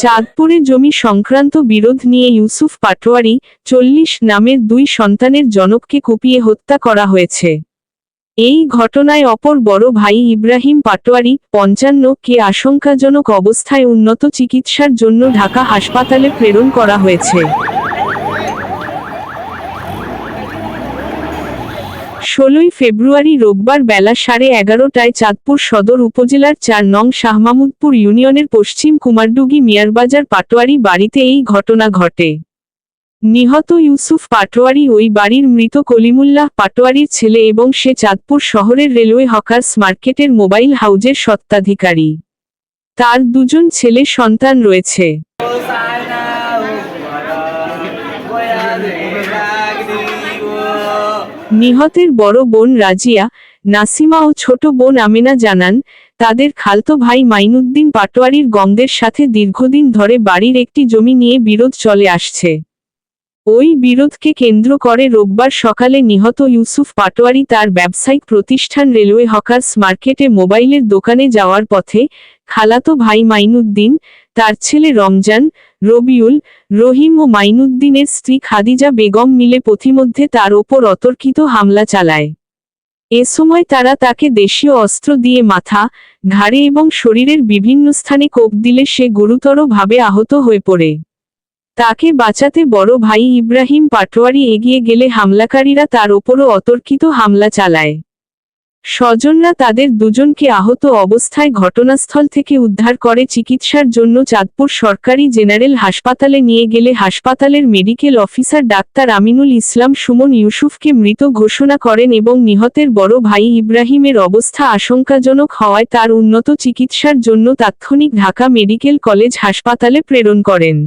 চাঁদপুরে জমি সংক্রান্ত বিরোধ নিয়ে ইউসুফ পাটোয়ারি চল্লিশ নামের দুই সন্তানের জনককে কুপিয়ে হত্যা করা হয়েছে। এই ঘটনায় অপর বড় ভাই ইব্রাহিম পাটোয়ারি পঞ্চান্ন কে আশঙ্কাজনক অবস্থায় উন্নত চিকিৎসার জন্য ঢাকা হাসপাতালে প্রেরণ করা হয়েছে। ষোলোই ফেব্রুয়ারি রোববার বেলা সাড়ে এগারোটায় চাঁদপুর সদর উপজেলার চার নং শাহমামুদপুর ইউনিয়নের পশ্চিম কুমারডুগি মিয়ারবাজার পাটোয়ারি বাড়িতে এই ঘটনা ঘটে। নিহত ইউসুফ পাটোয়ারি ওই বাড়ির মৃত কলিমুল্লাহ পাটোয়ারির ছেলে এবং সে চাঁদপুর শহরের রেলওয়ে হকার্স মার্কেটের মোবাইল হাউজের সত্ত্বাধিকারী তার দুজন ছেলে সন্তান রয়েছে। নিহতের বড় বোন রাজিয়া, নাসিমা ও ছোট বোন আমিনা জানান, তাদের খালতো ভাই মাইনুদ্দিন পাটোয়ারির গঙ্গের সাথে দীর্ঘদিন ধরে বাড়ির একটি জমি নিয়ে বিরোধ চলে আসছে। ওই বিরোধকে কেন্দ্র করে রোববার সকালে নিহত ইউসুফ পাটোয়ারি তার ব্যবসায়িক প্রতিষ্ঠান রেলওয়ে হকার্স মার্কেটে মোবাইলের দোকানে যাওয়ার পথে খালাতো ভাই মাইনুদ্দিন, তার ছেলে রমজান রবিউল, রহিম ও মাইনুদ্দিনের স্ত্রী খাদিজা বেগম মিলে পথিমধ্যে তার ওপর অতর্কিত হামলা চালায়। এ সময় তারা তাকে দেশীয় অস্ত্র দিয়ে মাথা, ঘাড়ে এবং শরীরের বিভিন্ন স্থানে কোপ দিলে সে গুরুতরভাবে আহত হয়ে পড়ে। তাকে বাঁচাতে বড় ভাই ইব্রাহিম পাটোয়ারি এগিয়ে গেলে হামলাকারীরা তার ওপরও অতর্কিত হামলা চালায়। স্বজনরা তাদের দুজনকে আহত অবস্থায় ঘটনাস্থল থেকে উদ্ধার করে চিকিৎসার জন্য চাঁদপুর সরকারি জেনারেল হাসপাতালে নিয়ে গেলে হাসপাতালের medical officer doctor Aminul Islam Sumon ইউসুফকে মৃত ঘোষণা করেন এবং নিহতের বড় ভাই ইব্রাহিমের অবস্থা আশঙ্কাজনক হওয়ায় তার উন্নত চিকিৎসার জন্য তাৎক্ষণিক ঢাকা মেডিকেল কলেজ হাসপাতালে প্রেরণ করেন।